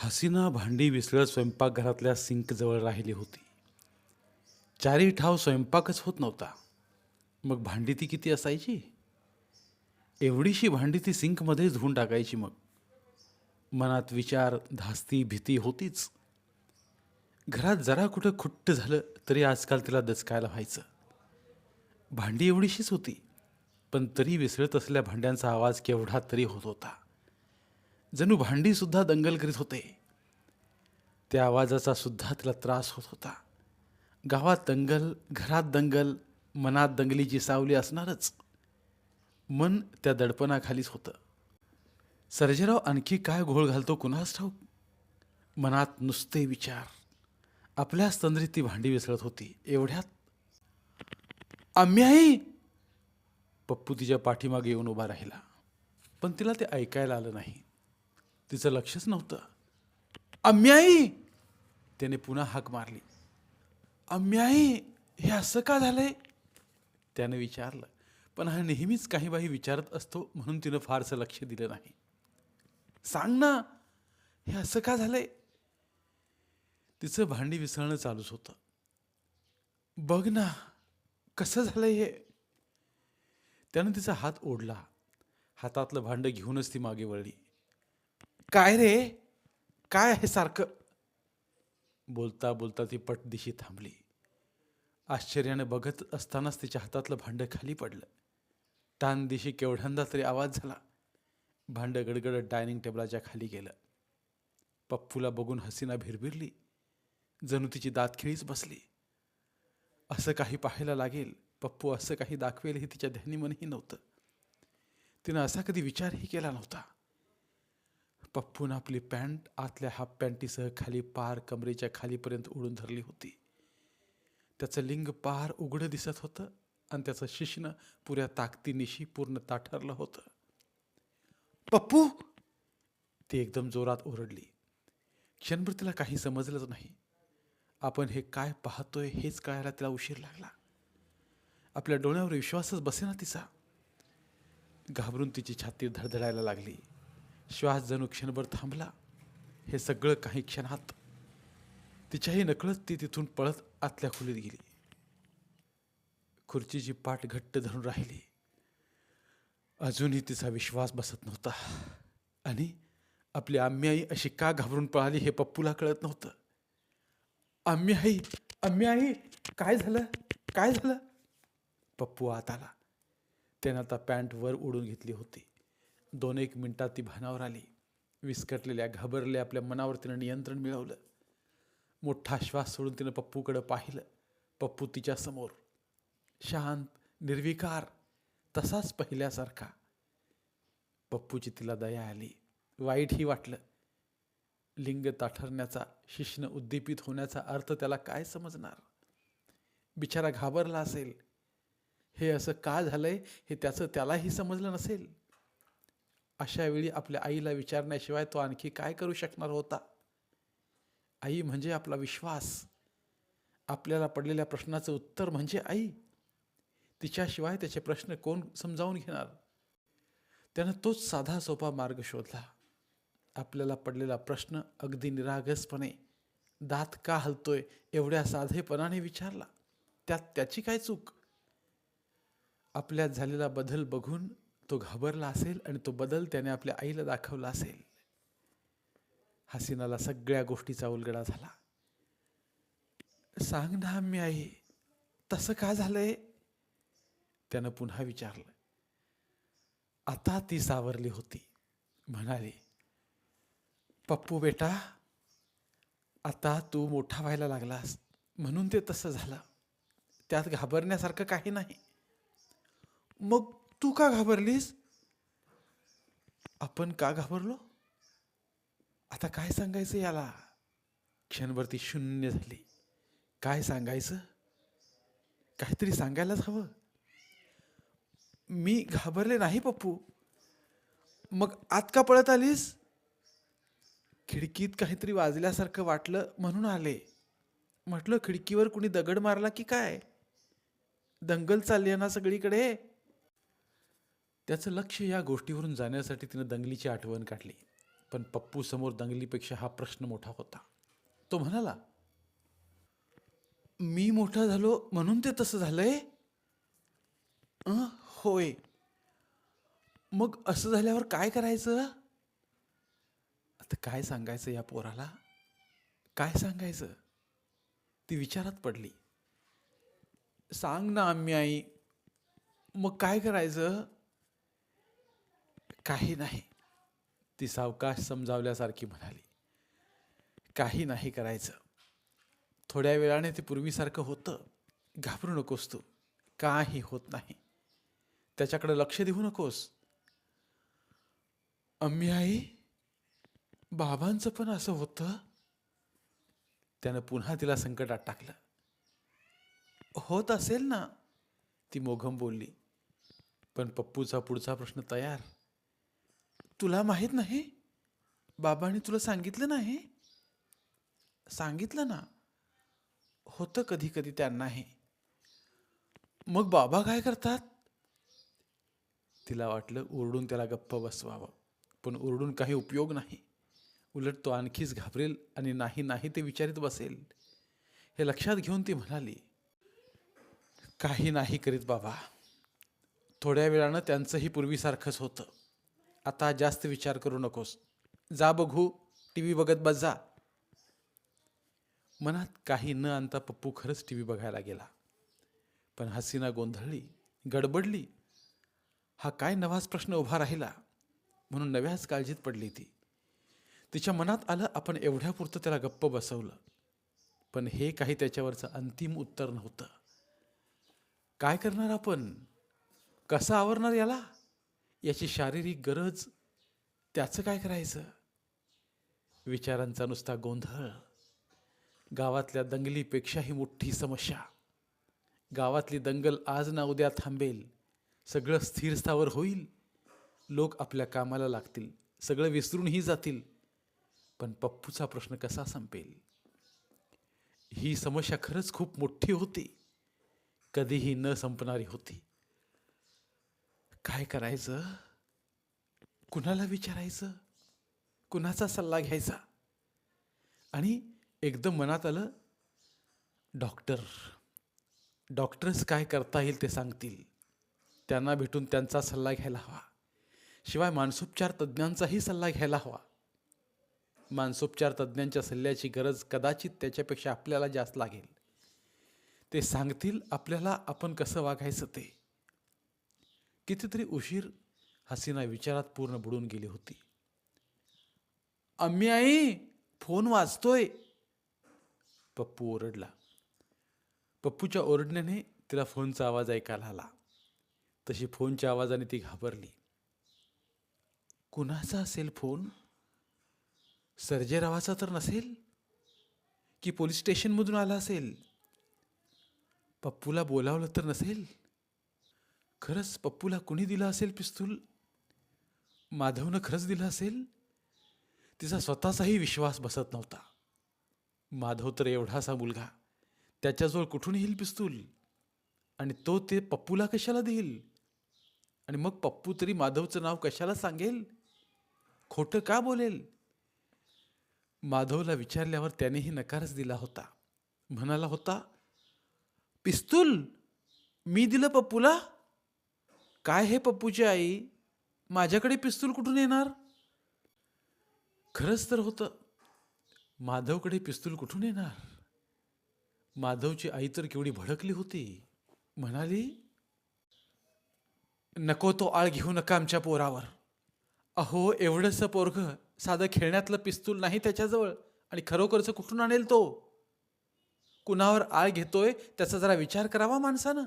हसीना भांडी विसळत स्वयंपाकघरातल्या सिंकजवळ राहिली होती. चारी ठाव स्वयंपाकच होत नव्हता. मग भांडी ती किती असायची? एवढीशी भांडी ती सिंकमध्ये धुवून टाकायची मग. मनात विचार धास्ती भीती होतीच. घरात जरा कुठं खुट्ट झालं तरी आजकाल तिला दचकायला व्हायचं. भांडी एवढीशीच होती पण तरी विसळत असलेल्या भांड्यांचा आवाज केवढा तरी होत होता. जणू भांडीसुद्धा दंगल करीत होते. त्या आवाजाचा सुद्धा तिला त्रास होत होता. गावात दंगल घरात दंगल मनात दंगलीची सावली असणारच. मन त्या दडपणाखालीच होतं. सर्जेराव आणखी काय घोळ घालतो कुणास ठाऊक? मनात नुसते विचार. आपल्याच तंद्रीत ती भांडी विसरत होती. एवढ्यात आम्ही आई! पप्पू तिच्या पाठीमागे येऊन उभा राहिला. पण तिला ते ऐकायला आलं नाही. तिचं लक्षच नव्हतं. अम्याई! त्याने पुन्हा हाक मारली. अम्याई हे असं का झालंय? त्याने विचारलं पण हा नेहमीच काही बाही विचारत असतो म्हणून तिनं फारसं लक्ष दिलं नाही. सांग ना हे असं का झालंय? तिचं भांडी विसरणं चालूच होतं. बघ ना कसं झालंय हे? त्यानं तिचा हात ओढला. हातातलं भांडं घेऊनच ती मागे वळली. काय रे? काय आहे सारखं? बोलता बोलता ती पटदिशी थांबली. आश्चर्याने बघत असतानाच तिच्या हातातलं भांडं खाली पडलं. तान दिशी केवढ्यांदा तरी आवाज झाला. भांडं गडगडत डायनिंग टेबलाच्या खाली गेलं. पप्पूला बघून हसीना भिरभिरली. जणू तिची दातखिळीच बसली. असं काही पाहायला लागेल. पप्पू असं काही दाखवेल हे तिच्या ध्यानी मनही नव्हतं. तिनं असा कधी विचारही केला नव्हता. पप्पून आपली पॅन्ट आतल्या हाफ पॅन्टीसह खाली पार कमरेच्या खालीपर्यंत उडून धरली होती. त्याचं लिंग पार उघडं दिसत होतं आणि त्याचं शिश्न पुऱ्या ताकदीनिशी पूर्ण ताठरलं होतं. पप्पू! ती एकदम जोरात ओरडली. क्षणभर तिला काही समजलंच नाही. आपण हे काय पाहतोय हेच कळायला तिला उशीर लागला. आपल्या डोळ्यावर विश्वासच बसेना तिचा. घाबरून तिची छाती धडधडायला लागली. श्वास जणू क्षणभर थांबला. हे सगळं काही क्षणात तिच्याही नकळत ती तिथून पळत आतल्या खोलीत गेली. खुर्चीची पाठ घट्ट धरून राहिली. अजूनही तिचा विश्वास बसत नव्हता. आणि आपली आम्ही आई अशी का घाबरून पळाली हे पप्पूला कळत नव्हतं. आम्ही आई आम्ही आई काय झालं? काय झालं? पप्पू आत आला. त्यानं आता पॅन्ट वर उडून घेतली होती. दोन एक मिनटात ती भानावर आली. विस्कटलेल्या घाबरल्या आपल्या मनावर तिनं नियंत्रण मिळवलं. मोठा श्वास सोडून तिनं पप्पूकडं पाहिलं. पप्पू तिच्या समोर. शांत निर्विकार. तसाच पहिल्यासारखा. पप्पूची तिला दया आली. वाईटही वाटलं. लिंग ताठरण्याचा शिश्न उद्दीपित होण्याचा अर्थ त्याला काय समजणार? बिचारा घाबरला असेल. हे असं का झालंय? हे त्याचं त्यालाही समजलं नसेल. अशावेळी आपल्या आईला विचारण्याशिवाय तो आणखी काय करू शकणार होता? आई म्हणजे आपला विश्वास. आपल्याला पडलेल्या प्रश्नाचं उत्तर म्हणजे आई. तिच्याशिवाय त्याचे प्रश्न कोण समजावून घेणार? त्यानं तोच साधा सोपा मार्ग शोधला. आपल्याला पडलेला प्रश्न अगदी निरागसपणे दात का हलतोय एवढ्या साधेपणाने विचारला. त्यात त्याची काय चूक? आपल्यात झालेला बदल बघून तो घाबरला असेल आणि तो बदल त्याने आपल्या आईला दाखवला असेल. हसीनाला सगळ्या गोष्टीचा उलगडा झाला. सांग ना मी आई तसं का झालंय? त्यानं पुन्हा विचारलं. आता ती सावरली होती. म्हणाली पप्पू बेटा आता तू मोठा व्हायला लागलास. म्हणून ते तसं झालं. त्यात घाबरण्यासारखं काही नाही. मग तू का घाबरलीस? आपण का घाबरलो? आता काय सांगायचं याला? क्षणभर ती शून्य झाली. काय सांगायचं? काहीतरी सांगायलाच हवं. मी घाबरले नाही पप्पू. मग आत का पळत आलीस? खिडकीत काहीतरी वाजल्यासारखं वाटलं म्हणून आले. म्हटलं खिडकीवर कुणी दगड मारला की काय? दंगल चालली आहे ना सगळीकडे? त्याचं लक्ष या गोष्टीवरून जाण्यासाठी तिनं दंगलीची आठवण काढली. पण पप्पू समोर दंगलीपेक्षा हा प्रश्न मोठा होता. तो म्हणाला मी मोठा झालो म्हणून ते तसं झालंय? अं, होय. मग असं झाल्यावर काय करायचं? आता काय सांगायचं या पोराला? काय सांगायचं? ती विचारात पडली. सांग ना आम्ही आई. मग काय करायचं? काही नाही. ती सावकाश समजावल्यासारखी म्हणाली. काही नाही करायचं. थोड्या वेळाने ते पूर्वीसारखं होतं. घाबरू नकोस तू. काही होत नाही. त्याच्याकडे लक्ष देऊ नकोस. अम्मी आई बाबांचं पण असं होतं. त्यानं पुन्हा तिला संकटात टाकलं. होत असेल ना? ती मोघम बोलली. पण पप्पूचा पुढचा प्रश्न तयार. तुला माहीत नाही? बाबांनी तुला सांगितलं नाही? सांगितलं ना. होतं कधी कधी त्यांनाही. मग बाबा काय करतात? तिला वाटलं ओरडून त्याला गप्प बसवावं. पण ओरडून काही उपयोग नाही. उलट तो आणखीच घाबरेल आणि नाही नाही ते विचारित बसेल. हे लक्षात घेऊन ती म्हणाली काही नाही करीत बाबा. थोड्या वेळानं त्यांचंही पूर्वीसारखंच होतं. आता जास्त विचार करू नकोस. जा बघू टी व्ही बघत बस जा. मनात काही न आणता पप्पू खरंच टी व्ही बघायला गेला. पण हसीना गोंधळली गडबडली. हा काय नवाच प्रश्न उभा राहिला? म्हणून नव्याच काळजीत पडली ती. तिच्या मनात आलं आपण एवढ्यापुरतं त्याला गप्प बसवलं. पण हे काही त्याच्यावरचं अंतिम उत्तर नव्हतं. काय करणार आपण? कसं आवरणार याला? याची शारीरिक गरज त्याचं काय करायचं? विचारांचा नुसता गोंधळ. गावातल्या दंगलीपेक्षाही मोठी समस्या. गावातली दंगल आज ना उद्या थांबेल. सगळं स्थिर स्थावर होईल. लोक आपल्या कामाला लागतील. सगळं विसरूनही जातील. पण पप्पूचा प्रश्न कसा संपेल? ही समस्या खरंच खूप मोठी होती. कधीही न संपणारी होती. काय करायचं? कुणाला विचारायचं? कुणाचा सल्ला घ्यायचा? आणि एकदम मनात आलं डॉक्टर डॉक्टर्स काय करता येईल ते सांगतील. त्यांना भेटून त्यांचा सल्ला घ्यायला हवा. शिवाय मानसोपचार तज्ज्ञांचाही सल्ला घ्यायला हवा. मानसोपचार तज्ज्ञांच्या सल्ल्याची गरज कदाचित त्याच्यापेक्षा आपल्याला जास्त लागेल. ते सांगतील आपल्याला आपण कसं वागायचं ते. कितीतरी उशीर हसीना विचारात पूर्ण बुडून गेली होती. अम्मी आई फोन वाजतोय. पप्पू ओरडला. पप्पूच्या ओरडण्याने तिला फोनचा आवाज ऐकायला आला. तशी फोनच्या आवाजाने ती घाबरली. कुणाचा असेल फोन? सर्जेरावाचा तर नसेल? की पोलीस स्टेशनमधून आला असेल? पप्पूला बोलावलं तर नसेल? खरंच पप्पूला कुणी दिलं असेल पिस्तूल? माधवनं खरंच दिलं असेल? तिचा स्वतःचाही विश्वास बसत नव्हता. माधव तर एवढासा मुलगा. त्याच्याजवळ कुठून येईल पिस्तूल? आणि तो ते पप्पूला कशाला देईल? आणि मग पप्पू तरी माधवचं नाव कशाला सांगेल? खोटं का बोलेल? माधवला विचारल्यावर त्यानेही नकारच दिला होता. म्हणाला होता पिस्तूल मी दिलं पप्पूला? काय हे पप्पूची आई? माझ्याकडे पिस्तूल कुठून येणार? खरंच तर होतं. माधवकडे पिस्तूल कुठून येणार? माधवची आई तर केवढी भडकली होती. म्हणाली नको तो आळ घेऊ नका आमच्या पोरावर. अहो एवढंसं पोरग साधं खेळण्यातलं पिस्तूल नाही त्याच्याजवळ आणि खरोखरचं कुठून आणेल तो? कुणावर आळ घेतोय त्याचा जरा विचार करावा माणसानं.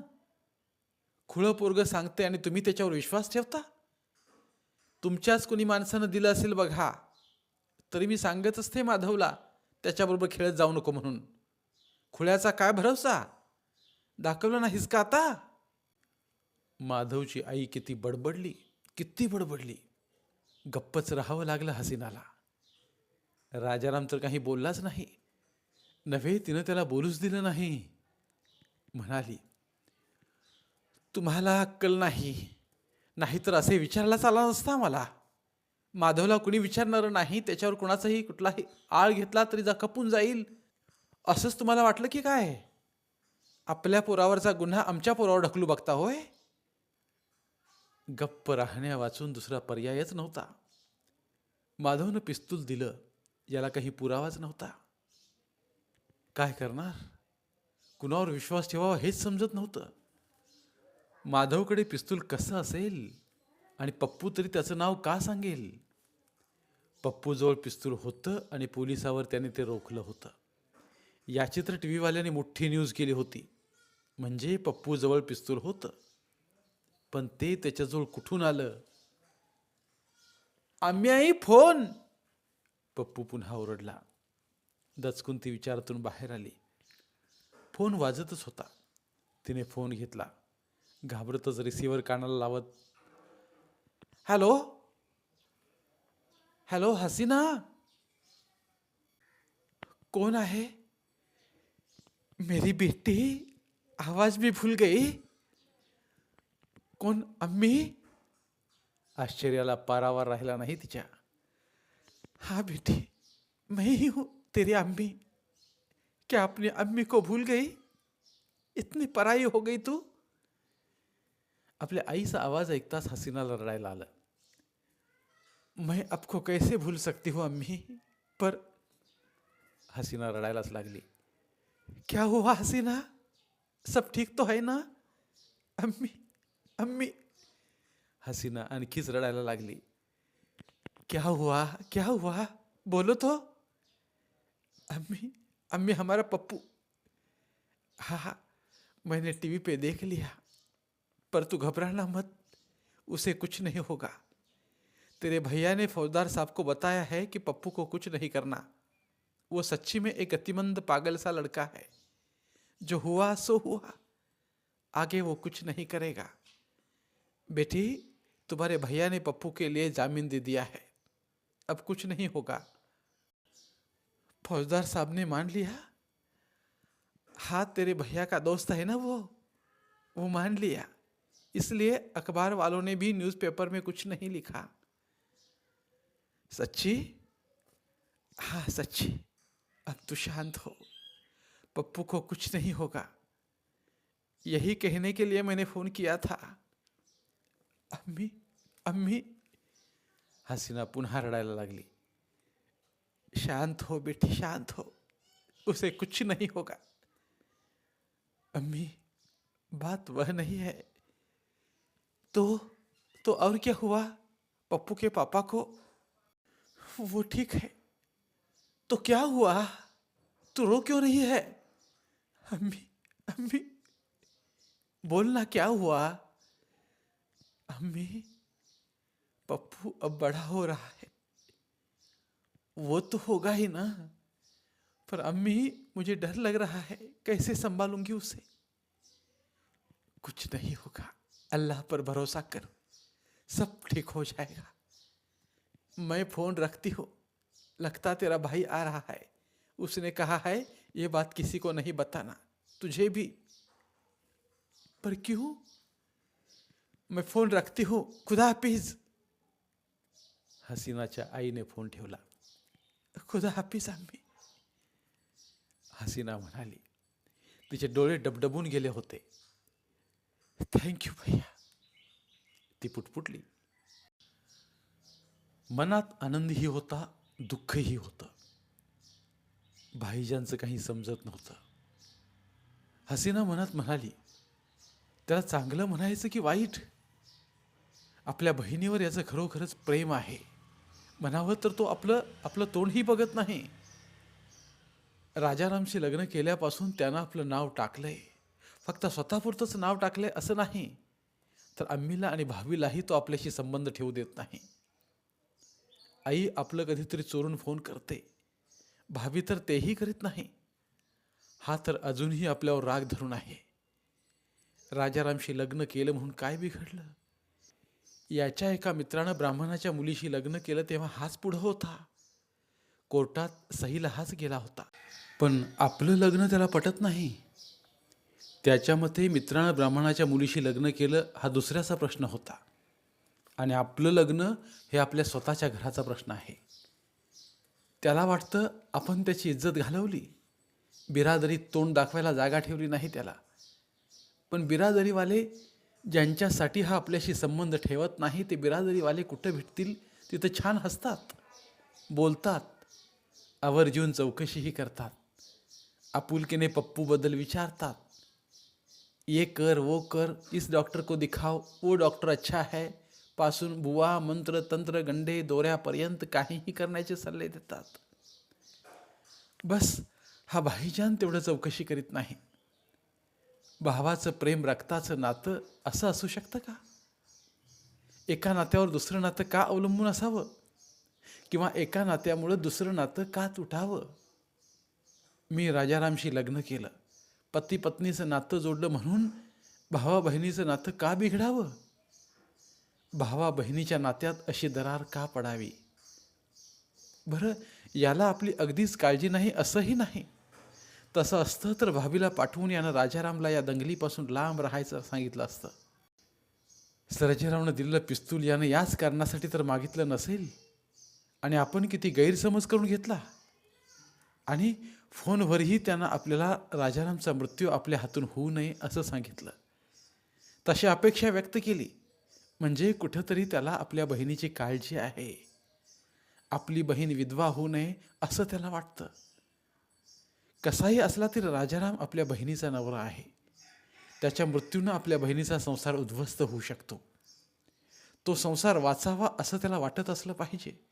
खुळं पोरगं सांगते आणि तुम्ही त्याच्यावर विश्वास ठेवता? तुमच्याच कुणी माणसानं दिलं असेल बघा. तरी मी सांगत असते माधवला त्याच्याबरोबर खेळत जाऊ नको म्हणून. खुळ्याचा काय भरवसा? दाखवलं नाहीस का आता? माधवची आई किती बडबडली किती बडबडली. गप्पच राहावं लागलं हसीनाला. राजाराम तर काही बोललाच नाही. नव्हे तिनं त्याला बोलूच दिलं नाही. म्हणाली तुम्हाला अक्कल नाही. नाहीतर असे विचारलाच आला नसता मला. माधवला कुणी विचारणार नाही त्याच्यावर कुणाचाही कुठलाही आळ घेतला तरी जा कपून जाईल. असंच तुम्हाला वाटलं की काय? आपल्या पोरावरचा गुन्हा आमच्या पोरावर ढकलू बघता होय? गप्प राहण्या वाचून दुसरा पर्यायच नव्हता. माधवनं पिस्तूल दिलं याला काही पुरावाच नव्हता. काय करणार? कुणावर विश्वास ठेवावा हेच समजत नव्हतं. माधवकडे पिस्तूल कसं असेल? आणि पप्पू तरी त्याचं नाव का सांगेल? पप्पूजवळ पिस्तूल होतं आणि पोलिसावर त्याने ते रोखलं होतं. याची तर टी व्हीवाल्याने मोठी न्यूज केली होती. म्हणजे पप्पूजवळ पिस्तूल होतं. पण ते त्याच्याजवळ कुठून आलं? आम्ही फोन! पप्पू पुन्हा ओरडला. दचकून ती विचारातून बाहेर आली. फोन वाजतच होता. तिने फोन घेतला. घाबरतच रिसिव्हर कानाला लावत. Hello hello Hasina? कोण आहे? मेरी बेटी? आवाज भी भूल गई. कोण अम्मी? आश्चर्याला पारावार राहिला नाही तिच्या. हा बेटी मैं ही हूँ तेरी अम्मी. क्या अपनी अम्मी को भूल गई? इतनी पराई हो गई तू? आपल्या आईचा आवाज ऐकताच हसीनाला रडायला आलं. मैं आपको कैसे भूल सकती हूँ अम्मी? पर हसीना रडायलाच लागली. क्या हुआ हसीना? सब ठीक तो है ना? अम्मी अम्मी. हसीना आणखीच रडायला लागली. क्या हुआ? क्या हुआ? बोलो तो. अम्मी अम्मी हमारा पप्पू. हाँ हाँ मैंने टीवी पे देख लिया. पर तू घबराना मत, उसे कुछ नहीं होगा। तेरे भैया ने फौजदार साहब को बताया है कि पप्पू को कुछ नहीं करना। वो सच्ची में एक गतिमंद पागल सा लड़का है। जो हुआ, सो हुआ। आगे वो कुछ नहीं करेगा। बेटी, तुम्हारे भैया ने पप्पू के लिए जामीन दे दिया है। अब कुछ नहीं होगा। फौजदार साहब ने मान लिया। हाँ तेरे भैया का दोस्त है ना वो? वो मान लिया। इसलिए अखबार वालों ने भी न्यूज़पेपर में कुछ नहीं लिखा। सच्ची? हाँ सच्ची। अब तू शांत हो। पप्पू को कुछ नहीं होगा। यही कहने के लिए मैंने फ़ोन किया था। अम्मी अम्मी। हसीना पुन्हा रडायला लागली शांत हो बेटी, शांत हो। उसे कुछ नहीं होगा। अम्मी, बात वह नहीं है। तो तो और क्या हुआ? पप्पू के पापा को वो ठीक है। तो क्या हुआ? तू रो क्यों रही है? अम्मी अम्मी, बोलना क्या हुआ? अम्मी, पप्पू अब बड़ा हो रहा है। वो तो होगा ही ना। पर अम्मी, मुझे डर लग रहा है। कैसे संभालूँगी उसे? कुछ नहीं होगा। अल्लाह पर भरोसा कर, सब ठीक हो जाएगा। मैं फ़ोन रखती हूँ, लगता तेरा भाई आ रहा है। उसने कहा है, ये बात किसी को नहीं बताना, तुझे भी। पर क्यों? मैं फ़ोन रखती हूँ, खुदा हाफिज। हसीनाच्या आईने फ़ोन ठेवला। खुदा हाफिज आम्ही हसीना म्हणाली तिचे डोळे डबडबून गेले होते। थँक्यू भैया ती पुटपुटली. मनात आनंदही होता दुःखही होतं. भाईजांचं काही समजत नव्हतं. हसीना मनात म्हणाली त्याला चांगलं म्हणायचं की वाईट? आपल्या बहिणीवर याचं खरोखरच प्रेम आहे. म्हणावं तर तो आपलं आपलं तोंडही बघत नाही. राजारामशी लग्न केल्यापासून त्यानं आपलं नाव टाकलंय. फक्त स्वतःपुरतंच नाव टाकले असं नाही तर अम्मीला आणि भावीलाही तो आपल्याशी संबंध ठेवू देत नाही. आई आपलं कधीतरी चोरून फोन करते. भावी तर तेही करीत नाही. हा तर अजूनही आपल्यावर राग धरून आहे. राजारामशी लग्न केलं म्हणून काय बिघडलं? याच्या एका मित्रानं ब्राह्मणाच्या मुलीशी लग्न केलं तेव्हा हाच पुढं होता. कोर्टात सहीला हाच गेला होता. पण आपलं लग्न त्याला पटत नाही. त्याच्या मते मित्रानं ब्राह्मणाच्या मुलीशी लग्न केलं हा दुसऱ्याचा प्रश्न होता. आणि आपलं लग्न हे आपल्या स्वतःच्या घराचा प्रश्न आहे. त्याला वाटतं आपण त्याची इज्जत घालवली. बिरादरीत तोंड दाखवायला जागा ठेवली नाही त्याला. पण बिरादरीवाले ज्यांच्यासाठी हा आपल्याशी संबंध ठेवत नाही ते बिरादरीवाले कुठं भेटतील? तिथं छान हसतात बोलतात आवर्जून चौकशीही करतात. आपुलकीने पप्पूबद्दल विचारतात. ये कर वो कर इस डॉक्टर को दिखाओ वो डॉक्टर अच्छा है। पासून बुवा मंत्र तंत्र गंडे दोऱ्यापर्यंत काहीही करण्याचे सल्ले देतात। बस हा भाईजान तेवढं चौकशी करीत नाही। भावाचं प्रेम रक्ताचं नातं असं असू शकतं का? एका नात्यावर दुसरं नातं का अवलंबून असावं? किंवा एका नात्यामुळं दुसरं नातं का तुटावं? मी राजारामशी लग्न केलं। पती पत्नीचं नातं जोडलं म्हणून भावा बहिणीचं नातं का बिघडावं? भावा बहिणीच्या नात्यात अशी दरार का पडावी? बरं याला आपली अगदीच काळजी नाही असंही नाही. तसं असतं तर भाभीला पाठवून यानं राजारामला या दंगलीपासून लांब राहायचं सांगितलं असतं. सर्जेरावनं दिलेलं पिस्तूल यानं याच कारणासाठी तर मागितलं नसेल. आणि आपण किती गैरसमज करून घेतला. आणि फोनवरही त्यांना आपल्याला राजारामचा मृत्यू आपल्या हातून होऊ नये असं सांगितलं. तशी अपेक्षा व्यक्त केली. म्हणजे कुठंतरी त्याला आपल्या बहिणीची काळजी आहे. आपली बहीण विधवा होऊ नये असं त्याला वाटतं. कसाही असला तरी राजाराम आपल्या बहिणीचा नवरा आहे. त्याच्या मृत्यूनं आपल्या बहिणीचा संसार उद्ध्वस्त होऊ शकतो. तो संसार वाचावा असं त्याला वाटत असलं पाहिजे.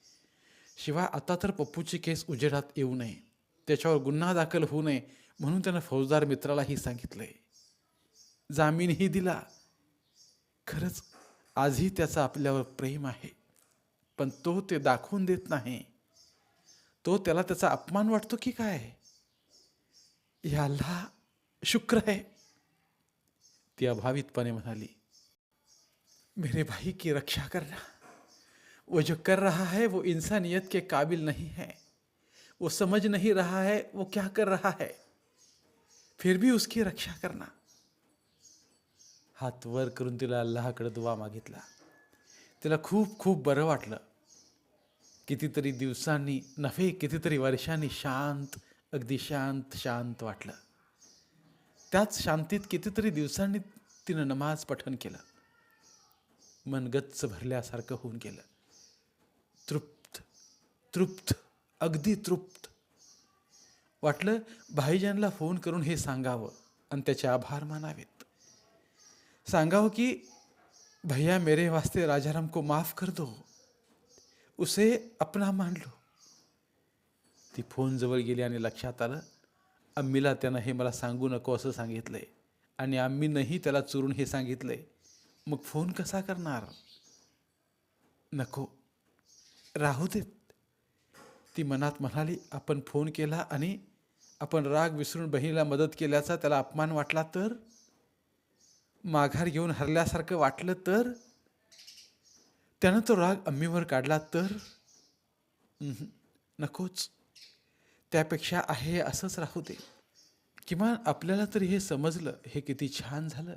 शिवाय आता तर पप्पूची केस उजेडात येऊ नये. त्याच्यावर गुन्हा दाखल होऊ नये म्हणून त्यानं फौजदार मित्रालाही सांगितलंय. जामीनही दिला. खरंच आजही त्याचं आपल्यावर प्रेम आहे. पण तो ते दाखवून देत नाही. तो त्याला त्याचा अपमान वाटतो की काय? याला शुक्र आहे. ती अभावितपणे म्हणाली मेरे भाई की रक्षा करना. वो जो कर रहा है वो इंसानियत के काबिल नहीं है. वो समझ नहीं रहा है वो क्या कर रहा है? फिर भी उसकी रक्षा करना। हात वर करून तिला अल्लाहकडे दुवा मागितला. तिला खूप खूप बरं वाटलं. कितीतरी दिवसांनी नव्हे कितीतरी वर्षांनी शांत अगदी शांत शांत वाटलं. त्याच शांतीत कितीतरी दिवसांनी तिनं नमाज पठण केलं. मन गच्च भरल्यासारखं होऊन गेलं. तृप्त तृप्त. अगदी तृप्त. वाटलं भाईजानला फोन करून हे सांगावं आणि त्याचे आभार मानावेत. सांगावं की भैया मेरे वास्ते राजाराम को माफ कर दो. उसे अपना मान लो. ती फोन जवळ गेली आणि लक्षात आलं अम्मीला त्यानं हे मला सांगू नको असं सांगितलंय आणि आम्मीनंही त्याला चुरून हे सांगितलंय. मग फोन कसा करणार? नको. राहू देत. ती मनात म्हणाली आपण फोन केला आणि आपण राग विसरून बहिणीला मदत केल्याचा त्याला अपमान वाटला तर? माघार घेऊन हरल्यासारखं वाटलं तर? त्यानं तो राग अम्मीवर काढला तर? नकोच. त्यापेक्षा आहे असंच राहू दे. किमान आपल्याला तरी हे समजलं हे किती छान झालं.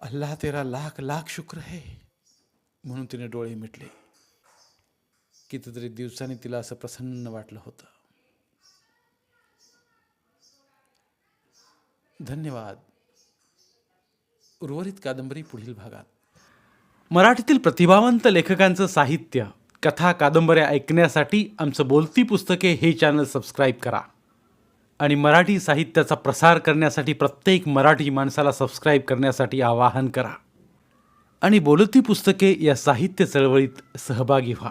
अल्लाह तेरा लाख लाख शुक्र आहे म्हणून तिने डोळे मिटले. कितीतरी दिवसांनी तिला असं प्रसन्न वाटलं होतं. धन्यवाद. उर्वरित कादंबरी पुढील भागात. मराठीतील प्रतिभावंत लेखकांचं साहित्य कथा कादंबऱ्या ऐकण्यासाठी आमचं बोलती पुस्तके हे चॅनल सबस्क्राईब करा. आणि मराठी साहित्याचा प्रसार करण्यासाठी प्रत्येक मराठी माणसाला सबस्क्राईब करण्यासाठी आवाहन करा. आणि बोलती पुस्तके या साहित्य चळवळीत सहभागी व्हा.